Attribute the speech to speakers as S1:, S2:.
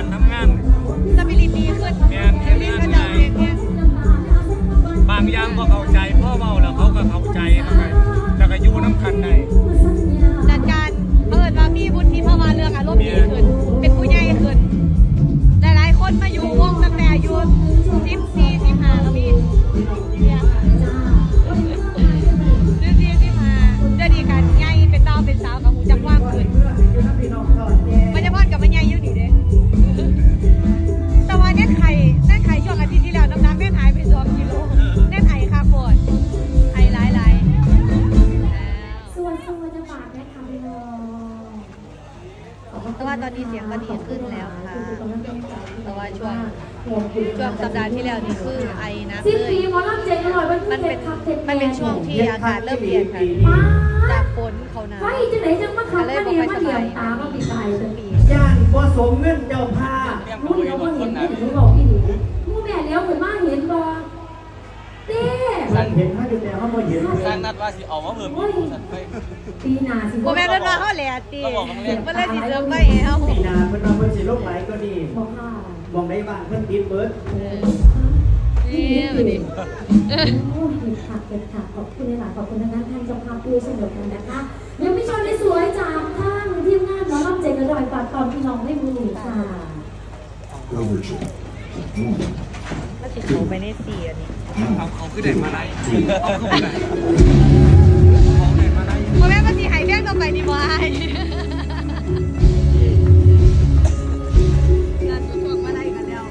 S1: านทำงานสปิริตดีขึ้นเรียนเรียนก็
S2: จะเรนเบางอย่างก็เข้าใจพ่อเมาแล้วเขาก็เข้าใจเข้าใจแล้ก็อยู่น้ำคันในจัดการเปิดมามีบุญฒิภาวาเรื่องอารมณ์ดีขึ้น เป็นผู้ใหญ่ขึ้นหลายๆ
S3: คนมาอยู่วงตั้งแต่อายุสิบ
S2: แต่ว่าตอนนี้เสียงก็ดีขึ้นแล้วค่ะ แต่ว่าช่วงช่วงสัปดาห์ที่แล้วนี่คือไอนะ
S3: สิบ
S2: เลย
S3: ปีหมอลำเจ๊งอร่อยมัน
S2: มันเป็นมันเป็นช่วงที่อากาศเริ่มเปลี่ยนค่ะ
S3: มา
S2: จากฝนเขาหนาว
S3: ไว้จะไหนจะมาขับมาเนี่ยมาเหลี่ยมตามาปีกายเลย
S2: ปี
S4: ย่านบ่สมเงินเจ้าภาพ
S3: รู้เดี๋ยวว่าเห็นที่หนูบอกพี่หนูผู้แม่เลี้ยวเหมือนมาเห็นบอเต้
S4: สัน เห็นมาอยู่แต่ว่าบ่เห็นเลย
S5: สร้างนัดว่าสิออกมาเพิ่มอีกสันไป
S3: ปีหนาสิ
S2: โมแม่นว่าเขาแหล่ตี
S5: เขาบอกว่าเล่น
S2: มันเลยสิเสริมไปเอ้า
S4: ปีหนาเพิ่นว่าเพิ่นสิลงหลายก็ดี
S3: บอกค่ะ
S4: มองได้บ้างเพิ่นติดเบิด
S2: นี่มาดิ
S3: โอ้เห็นค่ะเห็นค่ะขอบคุณหลายๆขอบคุณทางด้านท่านเจ้าภาพด้วยเช่นเดียวกันนะคะยังไม่ชมได้สวยจากทางทีมงานหมอลำเจ๊งอร่อยฝากตอนพี่น้องให้มือค่ะ
S2: สิเขาไปในสีอันนี้
S1: เขาขึ้นไหนมาได้เอาขึ้เอานมาได้
S2: แม่มาสีหายเรื่องต่อไปดีบายงานสุมาได้กันแล้ว